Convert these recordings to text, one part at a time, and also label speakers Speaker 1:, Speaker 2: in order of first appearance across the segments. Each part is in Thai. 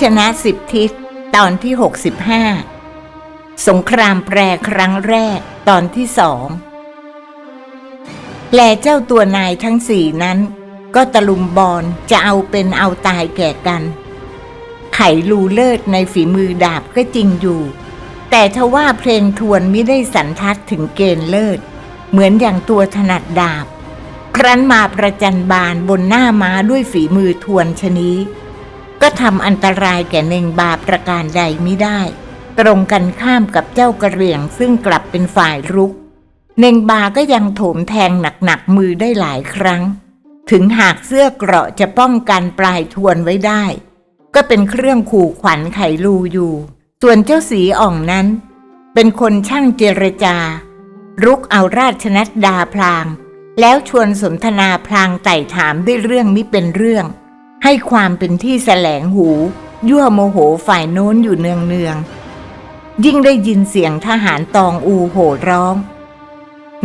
Speaker 1: ชนะสิบทิศตอนที่ 65 สงครามแปรครั้งแรกตอนที่สองแลเจ้าตัวนายทั้งสี่นั้น ก็ตะลุมบอลจะเอาเป็นเอาตายแก่กัน ไขลูเลิศในฝีมือดาบก็จริงอยู่ แต่ทว่าเพลงทวนไม่ได้สันทัดถึงเกณฑ์เลิศ เหมือนอย่างตัวถนัดดาบ ครั้นมาประจันบานบนหน้าม้าด้วยฝีมือทวนชนี้ ก็ทำอันตรายแก่เนงบาประการใดไม่ได้ ตรงกันข้ามกับเจ้ากระเหรี่ยงซึ่งกลับเป็นฝ่ายรุก เนงบาก็ยังโถมแทงหนักๆมือได้หลายครั้ง ถึงหากเสื้อเกราะจะป้องกันปลายทวนไว้ได้ ก็เป็นเครื่องขู่ขวัญไขลูอยู่ ส่วนเจ้าสีอ่องนั้น เป็นคนช่างเจรจา รุกเอาราชนัดดาพลางแล้วชวนสนทนาพลางไต่ถามด้วยเรื่องมิเป็นเรื่อง ให้ความเป็นที่แสลงหู ยั่วโมโหฝ่ายโน้นอยู่เนืองเนือง ยิ่งได้ยินเสียงทหารตองอูโห่ร้อง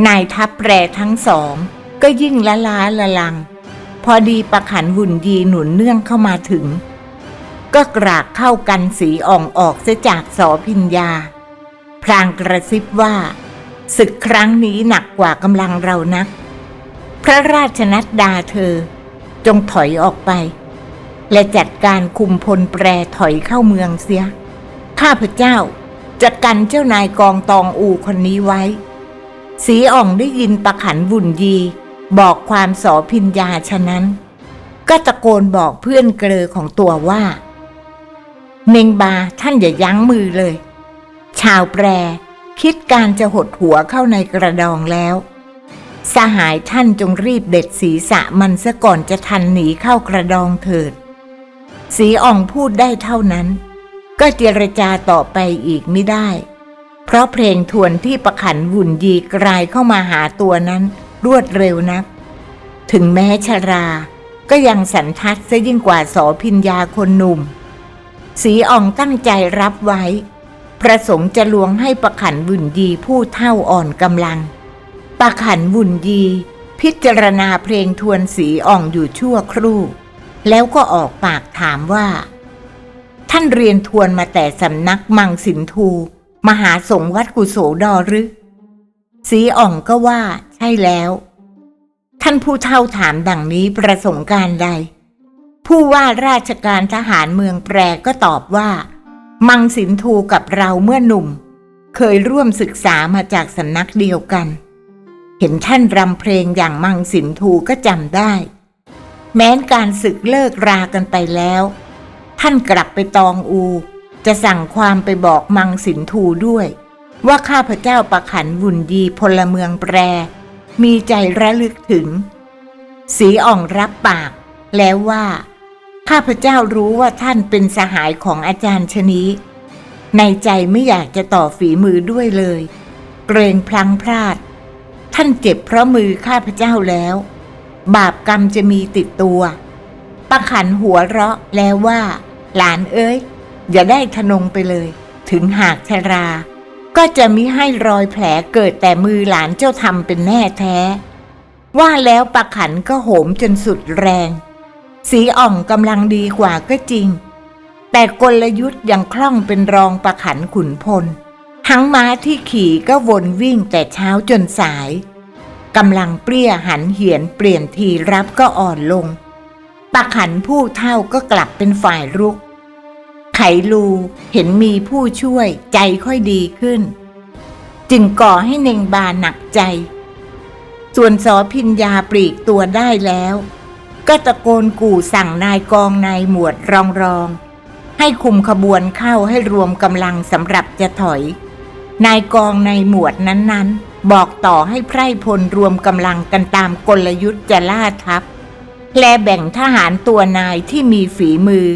Speaker 1: นายทัพแปรทั้งสอง ก็ยิ่งละล้าละลัง พอดีประขันหุ่นยีหนุนเนื่องเข้ามาถึง ก็กรากเข้ากันสีอ่องออกเสียจากสอพิญญาพลางกระซิบว่าศึกครั้งนี้หนักกว่ากำลังเรานัก พระราชนัดดาเธอจงถอยออกไป และจัดการคุมพลแปรถอยเข้าเมืองเสีย ข้าพเจ้าจะกันเจ้านายกองตองอูคนนี้ไว้ สีอ่องได้ยินประขันวุ่นยี บอกความสอพิญญาฉะนั้น ก็ตะโกนบอกเพื่อนเกลอของตัวว่า เมงบาท่านอย่ายั้งมือเลย ชาวแปรคิดการจะหดหัวเข้าในกระดองแล้ว สหายท่านจงรีบเด็ดศีรษะมันซะก่อนจะทันหนีเข้ากระดองเถิด สีอ่องพูดได้เท่านั้น ก็เจรจาต่อไปอีกไม่ได้ เพราะเพลงทวนที่ประขันวุ่นยีกลายเข้ามาหาตัวนั้นรวดเร็วนัก ถึงแม้ชรา ก็ยังสันทัดซะยิ่งกว่าสอพิญญาคนหนุ่ม สีอ่องตั้งใจรับไว้ ประสงค์จะลวงให้ประขันวุ่นยีผู้เท่าอ่อนกำลัง ประขันวุ่นยีพิจารณาเพลงทวนสีอ่องอยู่ชั่วครู่ แล้วก็ออกปากถามว่า ท่านเรียนทวนมาแต่สำนักมังสินทู มหาสงฆ์วัดกุโสดอหรือสีอ่องก็ว่า ใช่แล้ว ท่านผู้เท่าถามดังนี้ประสงค์การใด ผู้ว่าราชการทหารเมืองแปรก็ตอบว่า มังสินทูกับเราเมื่อหนุ่ม เคยร่วมศึกษามาจากสำนักเดียวกัน เห็นท่านรำเพลงอย่างมังสินทูก็จำได้ แม้นการศึกเลิกรากันไปแล้ว ท่านกลับไปตองอู จะสั่งความไปบอกมังสินทูด้วย ว่าข้าพเจ้าประขันวุ่นยีพลเมืองแปร มีใจระลึกถึง สีอ่องรับปาก แล้วว่า ข้าพเจ้ารู้ว่าท่านเป็นสหายของอาจารย์ชนีในใจไม่อยากจะต่อฝีมือด้วยเลย เกรงพลังพลาด ท่านเจ็บเพราะมือข้าพเจ้าแล้ว บาปกรรมจะมีติดตัว ประขันหัวเราะแล้วว่า หลานเอ้ย อย่าได้ทะนงไปเลย ถึงหากชรา ก็จะมิให้รอยแผลเกิดแต่มือหลานเจ้าทำเป็นแน่แท้ ว่าแล้วประขันก็โหมจนสุดแรง สีอ่องกำลังดีกว่าก็จริง แต่กลยุทธ์ยังคล่องเป็นรองประขันขุนพล ทั้งม้าที่ขี่ก็วนวิ่งแต่เช้าจนสาย กำลังเปรี้ยหันเหียนเปลี่ยนทีรับก็อ่อนลงปะขันผู้เท่าก็กลับเป็นฝ่ายรุก ไขลูเห็นมีผู้ช่วยใจค่อยดีขึ้น จึงก่อให้เนงบาหนักใจ ส่วนสอพิญญาปลีกตัวได้แล้ว ก็ตะโกนกู่สั่งนายกองนายหมวดรองรอง ให้คุมขบวนเข้าให้รวมกำลังสำหรับจะถอย นายกองนายหมวดนั้นๆ บอกต่อให้ไพร่พลรวมกำลังกันตามกลยุทธ์จะล่าทัพ แลแบ่งทหารตัวนายที่มีฝีมือ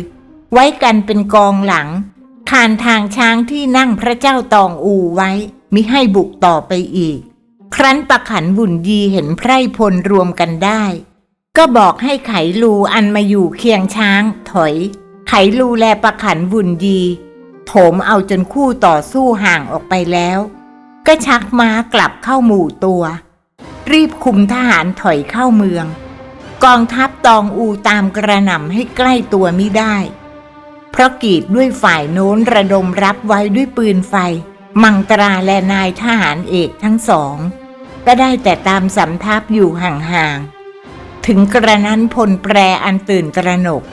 Speaker 1: ไว้กันเป็นกองหลังคานทางช้างที่นั่งพระเจ้าตองอูไว้ มิให้บุกต่อไปอีก ครั้นประขันวุ่นยีเห็นไพร่พลรวมกันได้ ก็บอกให้ไขลูอันมาอยู่เคียงช้าง ถอย ไขลูแลประขันวุ่นยีโถมเอาจนคู่ต่อสู้ห่างออกไปแล้ว ก็ชักม้ากลับเข้าหมู่ตัว รีบคุมทหารถอยเข้าเมือง กองทัพตองอูตามกระหน่ำให้ใกล้ตัวไมิได้ เพราะกีดด้วยฝ่ายโน้นระดมรับไว้ด้วยปืนไฟ มังตราและนายทหารเอกทั้งสอง ก็ได้แต่ตามสำทับอยู่ห่างๆ ถึงกระนั้นพลแปรอันตื่นตระหนก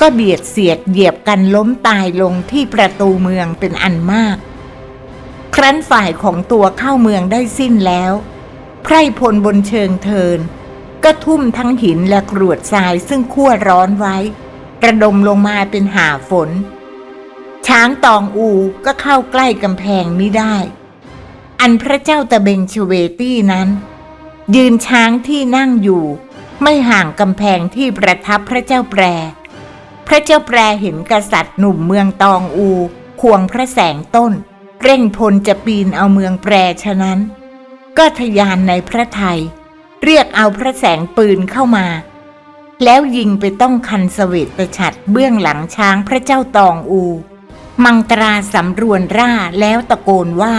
Speaker 1: ก็เบียดเสียดเหยียบกันล้มตายลงที่ประตูเมืองเป็นอันมาก ครั้นฝ่ายของตัวเข้าเมืองได้สิ้นแล้ว ไพร่พลบนเชิงเทิน ก็ทุ่มทั้งหินและกรวดทรายซึ่งคั่วร้อนไว้ ระดมลงมาเป็นหาฝน ช้างตองอูก็เข้าใกล้กำแพงไมิได้ อันพระเจ้าตะเบงชเวตี้นั้น ยืนช้างที่นั่งอยู่ ไม่ห่างกำแพงที่ประทับพระเจ้าแปร พระเจ้าแปรเห็นกษัตริย์หนุ่มเมืองตองอู ควงพระแสงต้น เร่งพลจะปีนเอาเมืองแปรฉะนั้น ก็ทยานในพระไทย เรียกเอาพระแสงปืนเข้ามา แล้วยิงไปต้องคันเสวตฉัตรเบื้องหลังช้างพระเจ้าตองอู มังตราสำรวนร่าแล้วตะโกนว่า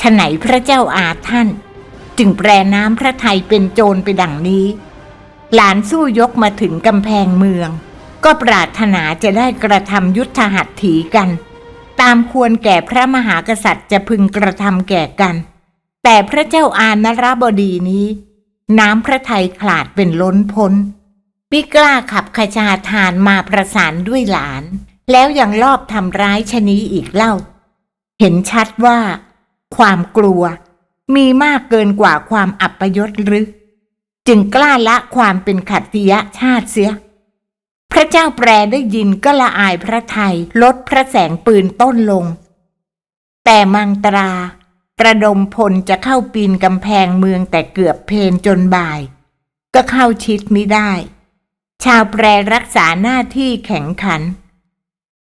Speaker 1: ฉไหนพระเจ้าอาท่าน จึงแปรน้ำพระไทยเป็นโจรไปดังนี้ หลานสู้ยกมาถึงกำแพงเมือง ก็ปรารถนาจะได้กระทำยุทธหัตถีกัน ตามควรแก่พระมหากษัตริย์จะพึงกระทำแก่กัน แต่พระเจ้าอานรบดีนี้ น้ำพระไทยขลาดเป็นล้นพ้นมิกล้าขับขชาทานมาประสานด้วยหลาน แล้วยังลอบทำร้ายชนีอีกเล่า เห็นชัดว่า ความกลัวมีมากเกินกว่าความอัปยศหรือ จึงกล้าละความเป็นขัตติยะชาติเสีย พระเจ้าแปรได้ยินก็ละอายพระไทยลดพระแสงปืนต้นลง แต่มังตราประดมพลจะเข้าปีนกำแพงเมืองแต่เกือบเพนจนบ่าย ก็เข้าชิดมิได้ ชาวแปรรักษาหน้าที่แข็งขัน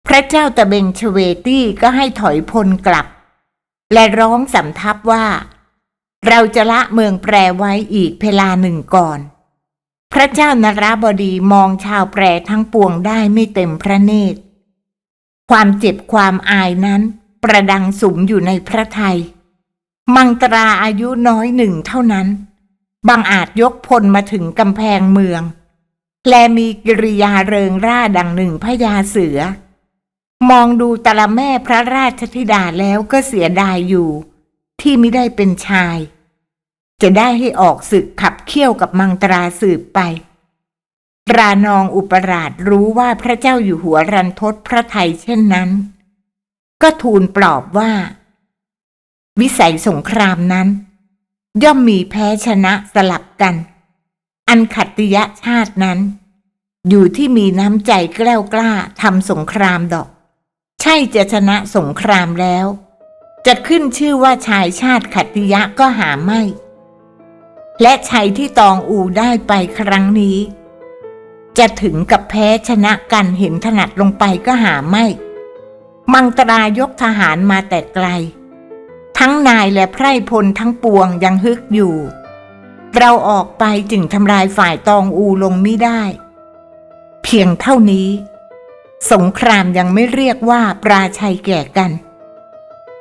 Speaker 1: พระเจ้าตะเบงชเวตี้ก็ให้ถอยพลกลับ และร้องสำทับว่า เราจะละเมืองแปรไว้อีกเวลาหนึ่งก่อน พระเจ้านราบดีมองชาวแปรทั้งปวงได้ไม่เต็มพระเนตร ความเจ็บความอายนั้นประดังสุมอยู่ในพระไทย มังตราอายุน้อยหนึ่งเท่านั้น บางอาจยกพลมาถึงกำแพงเมือง และมีกิริยาเริงร่าดังหนึ่งพญาเสือ มองดูตะละแม่พระราชธิดาแล้วก็เสียดายอยู่ ที่ไม่ได้เป็นชาย จะได้ให้ออกศึกขับเคี่ยวกับมังตราสืบไป รานองอุปราชรู้ว่าพระเจ้าอยู่หัวรันทดพระไทยเช่นนั้น ก็ทูลปลอบว่า วิสัยสงครามนั้น ย่อมมีแพ้ชนะสลับกัน อันขัตติยชาตินั้น อยู่ที่มีน้ำใจแกล้วกล้าทำสงครามดอก ใช่จะชนะสงครามแล้ว จะขึ้นชื่อว่าชายชาติขัตติยะก็หาไม่ และชัยที่ตองอูได้ไปครั้งนี้ จะถึงกับแพ้ชนะกันเห็นถนัดลงไปก็หาไม่ มังตรายกทหารมาแต่ไกล ทั้งนายและไพร่พลทั้งปวงยังฮึกอยู่ เราออกไปจึงทำลายฝ่ายตองอูลงไม่ได้ เพียงเท่านี้ สงครามยังไม่เรียกว่าปราชัยแก่กัน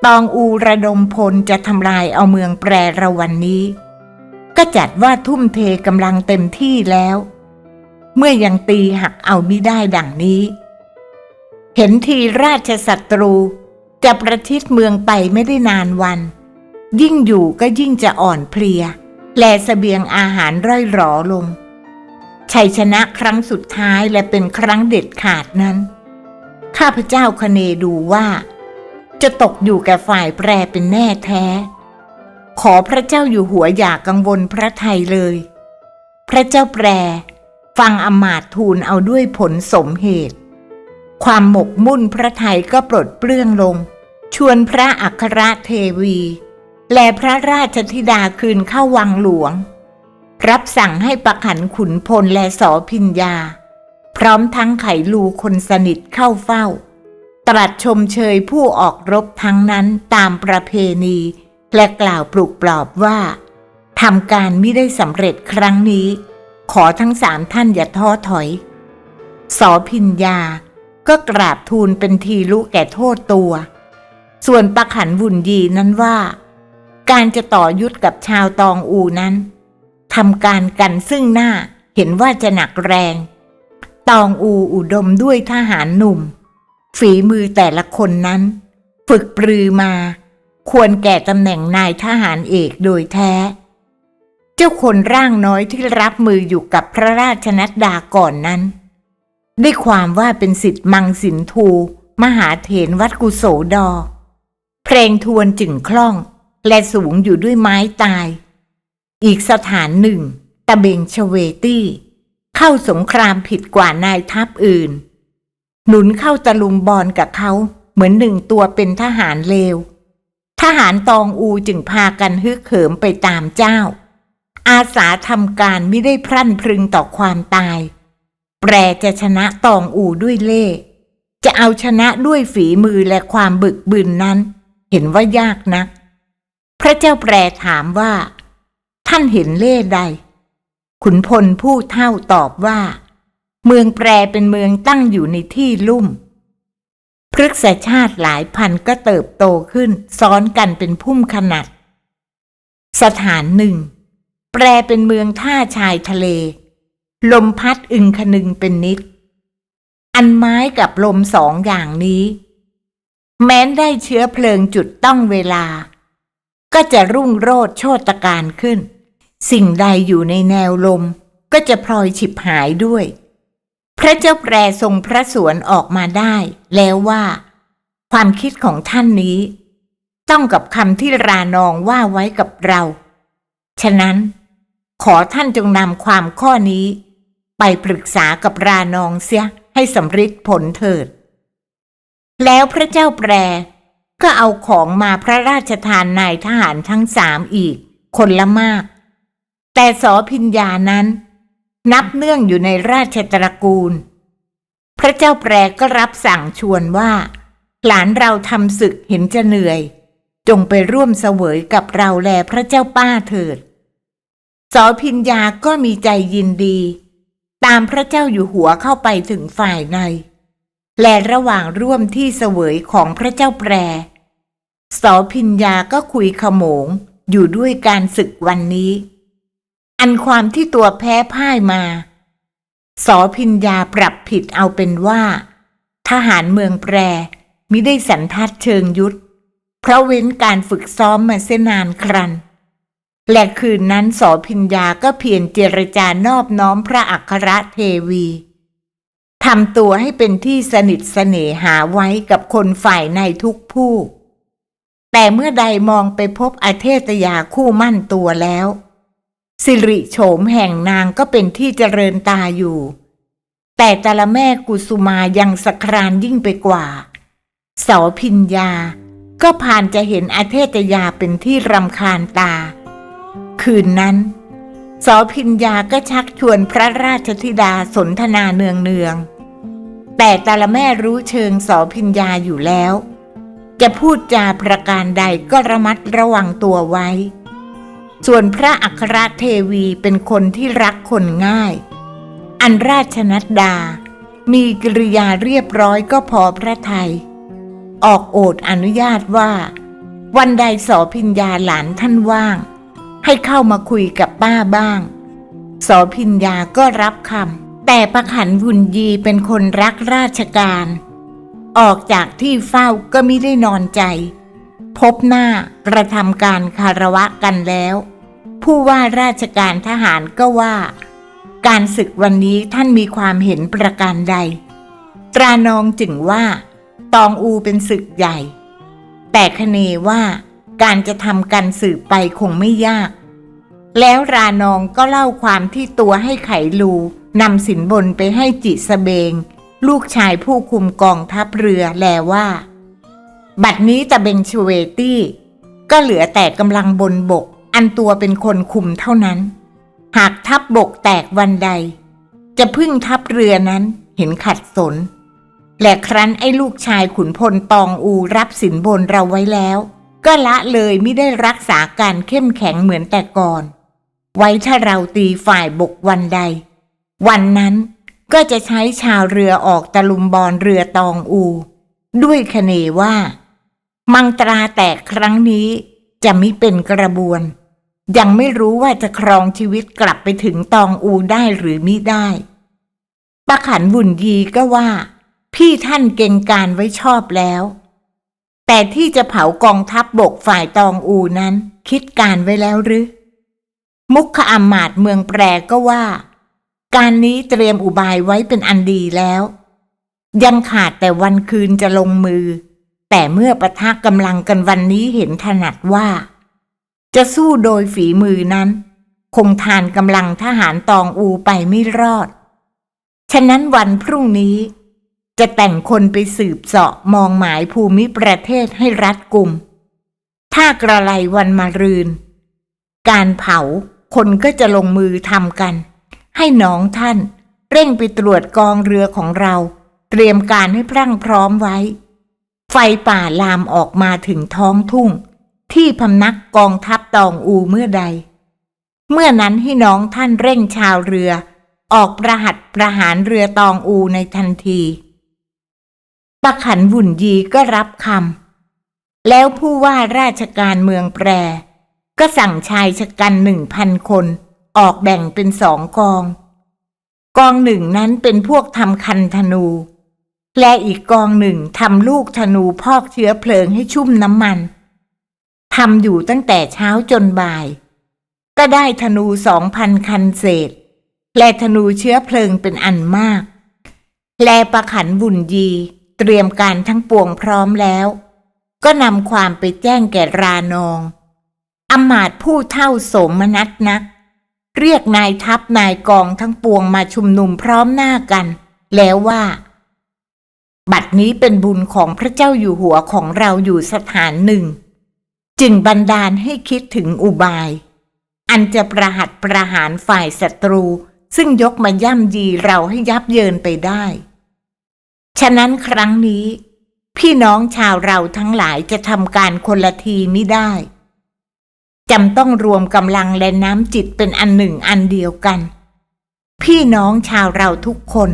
Speaker 1: ตองอูระดมพลจะทำลายเอาเมืองแปรระวันนี้ ก็จัดว่าทุ่มเทกำลังเต็มที่แล้ว เมื่อยังตีหักเอาไม่ได้ดังนี้ เห็นทีราชศัตรู จะประชิดเมืองไปไม่ได้นานวัน ยิ่งอยู่ก็ยิ่งจะอ่อนเพลีย แลเสบียงอาหารร่อยหรอลง ชัยชนะครั้งสุดท้ายและเป็นครั้งเด็ดขาดนั้น ข้าพเจ้าคเนดูว่า จะตกอยู่แก่ฝ่ายแปรเป็นแน่แท้ ขอพระเจ้าอยู่หัวอย่ากังวลพระไทยเลย พระเจ้าแปร ฟังอมาตย์ทูลเอาด้วยผลสมเหตุ ความหมกมุ่นพระไทยก็ปลดเปลื้องลง ชวนพระอัครเทวี และพระราชธิดาคืนเข้าวังหลวง รับสั่งให้ประขันขุนพลและสอพิญญา พร้อมทั้งไขลูคนสนิทเข้าเฝ้า ตรัสชมเชยผู้ออกรบทั้งนั้นตามประเพณี และกล่าวปลุกปลอบว่าทำการไม่ได้สำเร็จครั้งนี้ ขอทั้งสามท่านอย่าท้อถอย สอพิญญาก็กราบทูลเป็นทีลุแก่โทษตัว ส่วนประขันวุ่นยีนั้นว่า การจะต่อยุทธกับชาวตองอูนั้นทำการกันซึ่งหน้าเห็นว่าจะหนักแรง ตองอูอุดมด้วยทหารหนุ่ม ฝีมือแต่ละคนนั้น ฝึกปรือมา ควรแก่ตำแหน่งนายทหารเอกโดยแท้ เจ้าคนร่างน้อยที่รับมืออยู่กับพระราชนัดดาก่อนนั้น ได้ความว่าเป็นสิทธิ์มังสินทู มหาเถรวัดกุโสดอ เพลงทวนจึงคล่อง และสูงอยู่ด้วยไม้ตาย อีกสถานหนึ่ง ตะเบงชเวตี้ เข้าสงครามผิดกว่านายทัพอื่น หนุนเข้าตะลุมบอลกับเขาเหมือนหนึ่งตัวเป็นทหารเลว ทหารตองอูจึงพากันฮึกเหิมไปตามเจ้า อาสาทำการไม่ได้พรั่นพรึงต่อความตาย แปรจะชนะตองอูด้วยเล่จะเอาชนะด้วยฝีมือและความบึกบึนนั้น เห็นว่ายากนัก พระเจ้าแปรถามว่า ท่านเห็นเล่ใด ขุนพลผู้เท่าตอบว่า เมืองแปรเป็นเมืองตั้งอยู่ในที่ลุ่ม พฤกษชาติหลายพันก็เติบโตขึ้น ซ้อนกันเป็นพุ่มขนาด สถานหนึ่ง แปรเป็นเมืองท่าชายทะเล ลมพัดอึงคนึงเป็นนิด อันไม้กับลมสองอย่างนี้ แม้นได้เชื้อเพลิงจุดต้องเวลา ก็จะรุ่งโรดโชตการขึ้น สิ่งใดอยู่ในแนวลมก็จะพลอยฉิบหายด้วย ระเจ้าแปรทรงพระสวนออกมาได้ แล้วว่า ความคิดของท่านนี้ ต้องกับคำที่รานองว่าไว้กับเรา ฉะนั้น ขอท่านจงนำความข้อนี้ ไปปรึกษากับรานองเสียให้สำฤทธิ์ผลเถิด แล้วพระเจ้าแปรก็เอาของมาพระราชทานนายทหารทั้งสามอีก คนละมาก แต่สอพิญญานั้น นับเนื่องอยู่ในราชตระกูล พระเจ้าแปรก็รับสั่งชวนว่า หลานเราทำศึกเห็นจะเหนื่อย จงไปร่วมเสวยกับเราแลพระเจ้าป้าเถิดสอพิญญาก็มีใจยินดี ตามพระเจ้าอยู่หัวเข้าไปถึงฝ่ายใน และระหว่างร่วมที่เสวยของพระเจ้าแปรสอพิญญาก็คุยขโมงอยู่ด้วยการศึกวันนี้ อันความที่ตัวแพ้พ่ายมา สอพิญญาปรับผิดเอาเป็นว่า ทหารเมืองแปรมิได้สันทัดเชิงยุทธ เพราะเว้นการฝึกซ้อมมาเส้นนานครัน และคืนนั้นสอพิญญาก็เพียรเจรจานอบน้อมพระอัครเทวีทำตัวให้เป็นที่สนิทเสน่หาไว้กับคนฝ่ายในทุกผู้ แต่เมื่อใดมองไปพบอาเทตยาคู่มั่นตัวแล้ว สิริโฉมแห่งนางก็เป็นที่เจริญตาอยู่ แต่แต่ละแม่กุสุมายังสครานยิ่งไปกว่า เสาพิญญา ก็ผ่านจะเห็นอาเทตยาเป็นที่รำคาญตา คืนนั้นสอพิญญาก็ชักชวนพระราชธิดาสนทนาเนืองเนืองแต่แต่ละแม่รู้เชิงสอพิญญาอยู่แล้ว จะพูดจาประการใดก็ระมัดระวังตัวไว้ ส่วนพระอัครเทวีเป็นคนที่รักคนง่าย อันราชนัดดา มีกิริยาเรียบร้อยก็พอพระไทย ออกโอดอนุญาตว่า วันใดสอพิญญาหลานท่านว่าง ให้เข้ามาคุยกับป้าบ้าง สอพิญญาก็รับคำแต่ประขันวุนยีเป็นคนรักราชการ ออกจากที่เฝ้าก็ไม่ได้นอนใจพบหน้ากระทำการคารวะกันแล้ว ผู้ว่าราชการทหารก็ว่า การศึกวันนี้ท่านมีความเห็นประการใด ตรานองจึงว่า ตองอูเป็นศึกใหญ่ แต่คเนว่าการจะทำกันสืบไปคงไม่ยาก แล้วรานองก็เล่าความที่ตัวให้ไขลูนำสินบนไปให้จิสเบง ลูกชายผู้คุมกองทัพเรือแลว่า บัดนี้ตะเบงชเวตี้ ก็เหลือแต่กำลังบนบก อันตัวเป็นคนคุมเท่านั้น หากทัพบบกแตกวันใด จะพึ่งทัพเรือนั้นเห็นขัดสน และครั้นไอ้ลูกชายขุนพลตองอูรับสินบนเราไว้แล้ว ก็ละเลยไม่ได้รักษาการเข้มแข็งเหมือนแต่ก่อน ไว้ถ้าเราตีฝ่ายบกวันใด วันนั้นก็จะใช้ชาวเรือออกตะลุมบอลเรือตองอู ด้วยคเนว่า มังตราแตกครั้งนี้จะไมิเป็นกระบวน ยังไม่รู้ว่าจะครองชีวิตกลับไปถึงตองอูได้หรือมิได้ปะขันบุญยีก็ว่า พี่ท่านเก่งการไว้ชอบแล้ว แต่ที่จะเผากองทัพบบกฝ่ายตองอูนั้น คิดการไว้แล้วหรือ มุขอำมาตเมืองแปรก็ว่า การนี้เตรียมอุบายไว้เป็นอันดีแล้ว ยังขาดแต่วันคืนจะลงมือ แต่เมื่อประทะกำลังกันวันนี้เห็นถนัดว่า จะสู้โดยฝีมือนั้น คงทานกำลังทหารตองอูไปไม่รอด ฉะนั้นวันพรุ่งนี้ จะแต่งคนไปสืบเสาะมองหมายภูมิประเทศให้รัดกุม ถ้ากระไรวันมารืน การเผาคนก็จะลงมือทำกัน ให้น้องท่านเร่งไปตรวจกองเรือของเรา เตรียมการให้พรั่งพร้อมไว้ ไฟป่าลามออกมาถึงท้องทุ่ง ที่พำนักกองทัพ ตองอูเมื่อใด เมื่อนั้นให้น้องท่านเร่งชาวเรือ ออกประหัตประหารเรือตองอูในทันทีปะขันวุ่นยีก็รับคำแล้วผู้ว่าราชการเมืองแปร ก็สั่งชายชะกันหนึ่งพันคนออกแบ่งเป็นสองกอง กองหนึ่งนั้นเป็นพวกทำคันธนู และอีกกองหนึ่งทำลูกธนูพอกเชื้อเพลิงให้ชุ่มน้ำมัน ทำอยู่ตั้งแต่เช้าจนบ่าย ก็ได้ธนูสองพันคันเศษ และธนูเชื้อเพลิงเป็นอันมาก แลประขันบุญยีเตรียมการทั้งปวงพร้อมแล้ว ก็นำความไปแจ้งแก่รานองอำมาตผู้เท่าสมนัสนัก เรียกนายทัพนายกองทั้งปวงมาชุมนุมพร้อมหน้ากัน แล้วว่า บัดนี้เป็นบุญของพระเจ้าอยู่หัวของเราอยู่สถานหนึ่ง จึงบันดาลให้คิดถึงอุบาย อันจะประหัตประหารฝ่ายศัตรู ซึ่งยกมาย่ำยีเราให้ยับเยินไปได้ ฉะนั้นครั้งนี้ พี่น้องชาวเราทั้งหลายจะทำการคนละทีไม่ได้จำต้องรวมกำลังและน้ำจิตเป็นอันหนึ่งอันเดียวกัน พี่น้องชาวเราทุกคน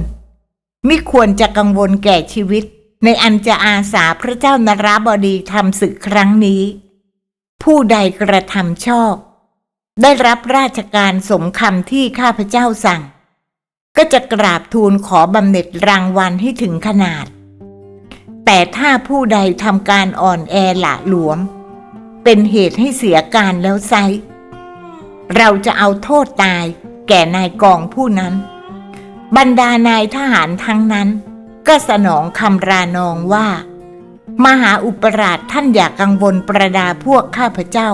Speaker 1: ไม่ควรจะกังวลแก่ชีวิตในอันจะอาสาพระเจ้านราบดีทำศึกครั้งนี้ ผู้ใดกระทำชอบ ได้รับราชการสมคำที่ข้าพเจ้าสั่ง ก็จะกราบทูลขอบำเหน็จรางวัลให้ถึงขนาด แต่ถ้าผู้ใดทำการอ่อนแอหละหลวม เป็นเหตุให้เสียการแล้วไซเราจะเอาโทษตายแก่นายกองผู้นั้น บรรดานายทหารทั้งนั้น ก็สนองคำรานองว่า มหาอุปราชท่านอย่ากกังวลประดาพวกข้าพเจ้า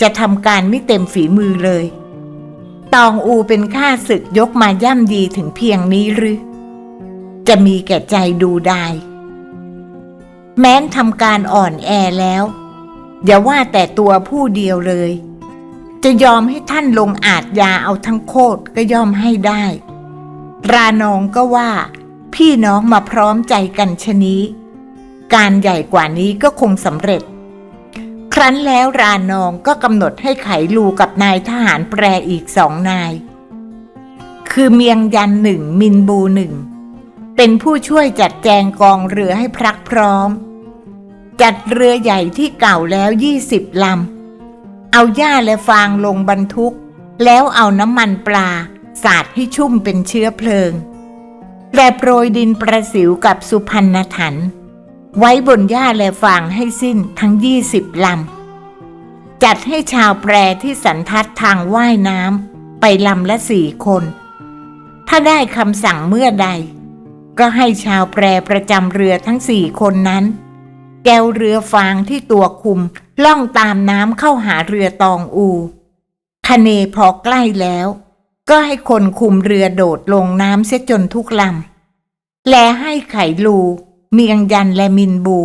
Speaker 1: จะทำการไม่เต็มฝีมือเลย ตองอูเป็นข้าศึกยกมาย่ำดีถึงเพียงนี้หรือ จะมีแก่ใจดูได้ แม้นทำการอ่อนแอแล้ว อย่าว่าแต่ตัวผู้เดียวเลย จะยอมให้ท่านลงอาจยาเอาทั้งโคตรก็ย่อมให้ได้ รานองก็ว่า พี่น้องมาพร้อมใจกันชนี้ การใหญ่กว่านี้ก็คงสำเร็จ ครั้นแล้วรานองก็กำหนดให้ไขลูกับนายทหารแปรอีกสองนาย คือเมียงยันหนึ่งมินบูหนึ่ง เป็นผู้ช่วยจัดแจงกองเรือให้พรักพร้อม จัดเรือใหญ่ที่เก่าแล้วยี่สิบลำ เอาหญ้าและฟางลงบรรทุก แล้วเอาน้ำมันปลา สาดให้ชุ่มเป็นเชื้อเพลิงและโปรยดินประสิวกับสุพรรณถัน ไว้บนหญ้าและฟางให้สิ้นทั้งยี่สิบลำ จัดให้ชาวแปรที่สันทัดทางว่ายน้ำไปลำละสี่คน ถ้าได้คำสั่งเมื่อใด ก็ให้ชาวแปรประจำเรือทั้งสี่คนนั้น แกวเรือฟางที่ตัวคุมล่องตามน้ำเข้าหาเรือตองอูคเนพอใกล้แล้ว ก็ให้คนคุมเรือโดดลงน้ำเสียจนทุกลำ และให้ไขลู เมียงยันและมินบู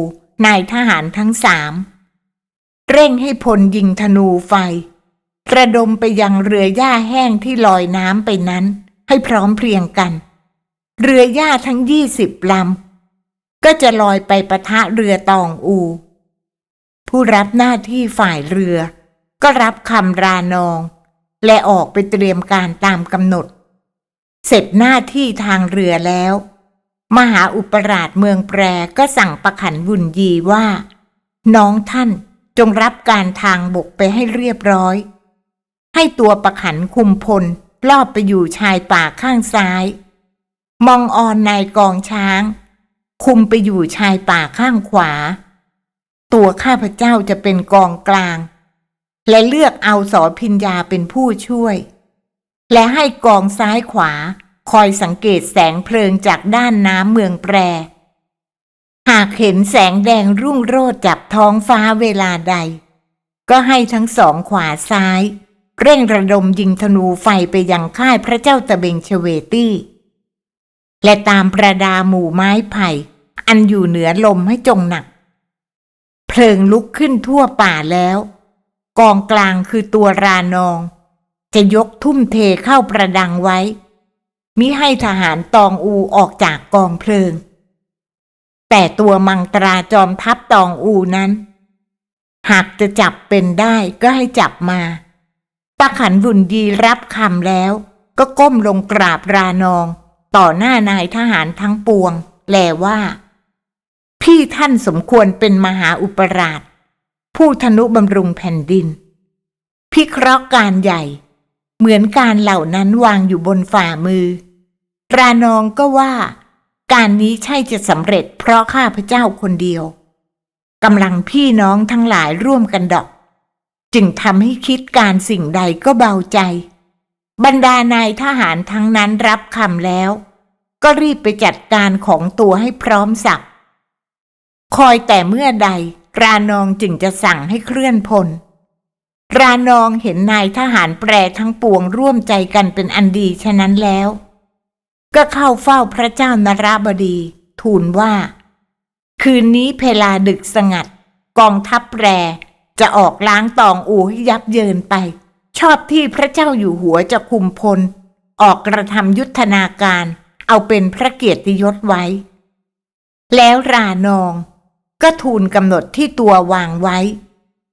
Speaker 1: นายทหารทั้งสาม เร่งให้พลยิงธนูไฟ กระดมไปยังเรือหญ้าแห้งที่ลอยน้ำไปนั้น ให้พร้อมเพรียงกัน เรือหญ้าทั้งยี่สิบลำก็จะลอยไปประทะเรือตองอู ผู้รับหน้าที่ฝ่ายเรือ ก็รับคำรานอง และออกไปเตรียมการตามกำหนด เสร็จหน้าที่ทางเรือแล้ว มหาอุปราชเมืองแปรก็สั่งประขันบุญยีว่า น้องท่านจงรับการทางบกไปให้เรียบร้อย ให้ตัวประขันคุมพลลอบไปอยู่ชายป่าข้างซ้าย มองออนนายกองช้าง คุมไปอยู่ชายป่าข้างขวา ตัวข้าพเจ้าจะเป็นกองกลาง และเลือกเอาสอพิญญาเป็นผู้ช่วย และให้กองซ้ายขวา คอยสังเกตแสงเพลิงจากด้านน้ำเมืองแปร หากเห็นแสงแดงรุ่งโรจน์จับท้องฟ้าเวลาใด ก็ให้ทั้งสองขวาซ้าย เร่งระดมยิงธนูไฟไปยังค่ายพระเจ้าตะเบงเชเวตี้ และตามประดาหมู่ไม้ไผ่ อันอยู่เหนือลมให้จงหนัก เพลิงลุกขึ้นทั่วป่าแล้ว กองกลางคือตัวรานอง จะยกทุ่มเทเข้าประดังไว้ มิให้ทหารตองอูออกจากกองเพลิง แต่ตัวมังตราจอมทัพตองอูนั้น หากจะจับเป็นได้ก็ให้จับมาปะขันบุญยีรับคำแล้ว ก็ก้มลงกราบรานอง ต่อหน้านายทหารทั้งปวง แลว่า พี่ท่านสมควรเป็นมหาอุปราช ผู้ธนุบำรุงแผ่นดิน พิเคราะห์การใหญ่ เหมือนการเหล่านั้นวางอยู่บนฝ่ามือ รานองก็ว่า การนี้ใช่จะสำเร็จเพราะข้าพเจ้าคนเดียวกำลังพี่น้องทั้งหลายร่วมกันดอก จึงทำให้คิดการสิ่งใดก็เบาใจ บรรดานายทหารทั้งนั้นรับคำแล้ว ก็รีบไปจัดการของตัวให้พร้อมสับคอยแต่เมื่อใดรานองจึงจะสั่งให้เคลื่อนพลรานองเห็นนายทหารแปรทั้งปวงร่วมใจกันเป็นอันดีฉะนั้นแล้ว ก็เข้าเฝ้าพระเจ้านราบดี ทูลว่า คืนนี้เพลาดึกสงัด กองทัพแปรจะออกล้างตองอูให้ยับเยินไป ชอบที่พระเจ้าอยู่หัวจะคุมพล ออกกระทำยุทธนาการ เอาเป็นพระเกียรติยศไว้ แล้วรานอง ก็ทูลกำหนดที่ตัววางไว้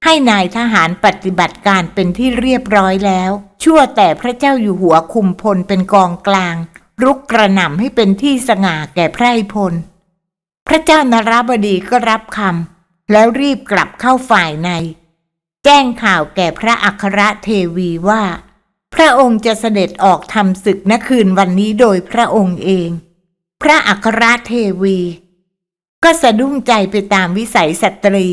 Speaker 1: ให้นายทหารปฏิบัติการเป็นที่เรียบร้อยแล้ว ชั่วแต่พระเจ้าอยู่หัวคุมพลเป็นกองกลาง รุกกระหน่ำให้เป็นที่สง่าแก่ไพรพล พระเจ้านราบดีก็รับคำแล้วรีบกลับเข้าฝ่ายใน แจ้งข่าวแก่พระอัครเทวีว่า พระองค์จะเสด็จออกทำศึกณคืนวันนี้โดยพระองค์เอง พระอัครเทวี ก็สะดุ้งใจไปตามวิสัยสตรี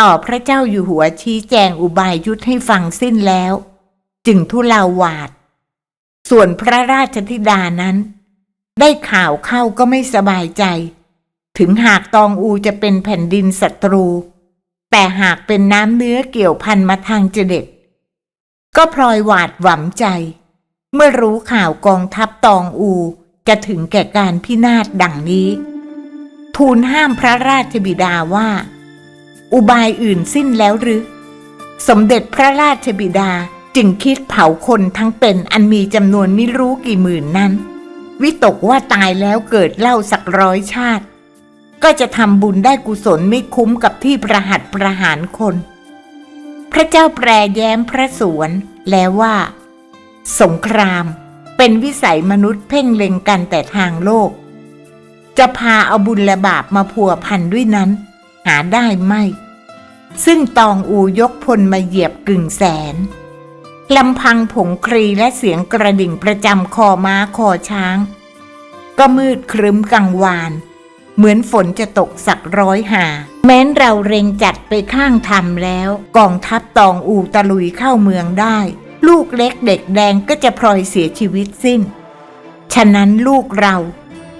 Speaker 1: ต่อพระเจ้าอยู่หัวชี้แจงอุบายยุทธให้ฟังสิ้นแล้ว จึงทุเลาวาด ส่วนพระราชธิดานั้น ได้ข่าวเข้าก็ไม่สบายใจ ถึงหากตองอูจะเป็นแผ่นดินศัตรู แต่หากเป็นน้ำเนื้อเกี่ยวพันมาทางเจเด็ด ก็พลอยหวาดหวั่นใจ เมื่อรู้ข่าวกองทัพตองอูจะถึงแก่การพินาศดังนี้ ทูลห้ามพระราชบิดาว่า อุบายอื่นสิ้นแล้วหรือ สมเด็จพระราชบิดา จึงคิดเผาคนทั้งเป็นอันมีจำนวนไม่รู้กี่หมื่นนั้น วิตกว่าตายแล้วเกิดเล่าสักร้อยชาติ ก็จะทำบุญได้กุศลไม่คุ้มกับที่ประหัตประหารคน พระเจ้าแปรแย้มพระสวน แล้วว่า สงครามเป็นวิสัยมนุษย์เพ่งเล็งกันแต่ทางโลก จะพาเอาบุญและบาปมาพัวพันด้วยนั้น หาได้ไม่ ซึ่งตองอูยกพลมาเหยียบกึ่งแสน ลำพังผงครีและเสียงกระดิ่งประจำคอม้าคอช้าง ก็มืดครึ้มกังวาน เหมือนฝนจะตกสักร้อยหา แม้นเราเร็งจัดไปข้างทำแล้ว กองทัพตองอูตะลุยเข้าเมืองได้ ลูกเล็กเด็กแดงก็จะพลอยเสียชีวิตสิ้น ฉะนั้นลูกเรา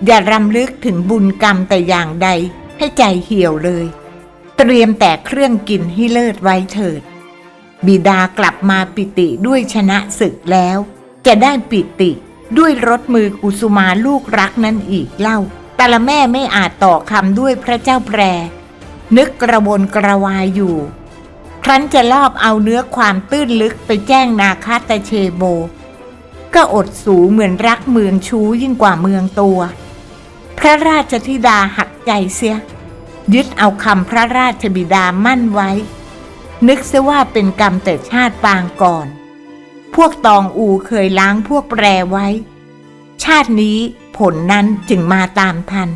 Speaker 1: อย่ารำลึกถึงบุญกรรมแต่อย่างใดให้ใจเหี่ยวเลย เตรียมแต่เครื่องกินให้เลิศไว้เถิด บิดากลับมาปิติด้วยชนะศึกแล้ว จะได้ปิติด้วยรถมือกุสุมาลูกรักนั้นอีกเล่าแต่ละแม่ไม่อาจต่อคำด้วยพระเจ้าแปร นึกกระวนกระวายอยู่ ครั้นจะลอบเอาเนื้อความตื้นลึกไปแจ้งนาคาตเชโบ ก็อดสูเหมือนรักเมืองชูยิ่งกว่าเมืองตัว พระราชธิดาหักใจเสีย ยึดเอาคำพระราชบิดามั่นไว้ นึกซะว่าเป็นกรรมแต่ชาติปางก่อน พวกตองอูเคยล้างพวกแปรไว้ ชาตินี้ผลนั้นจึงมาตามทัน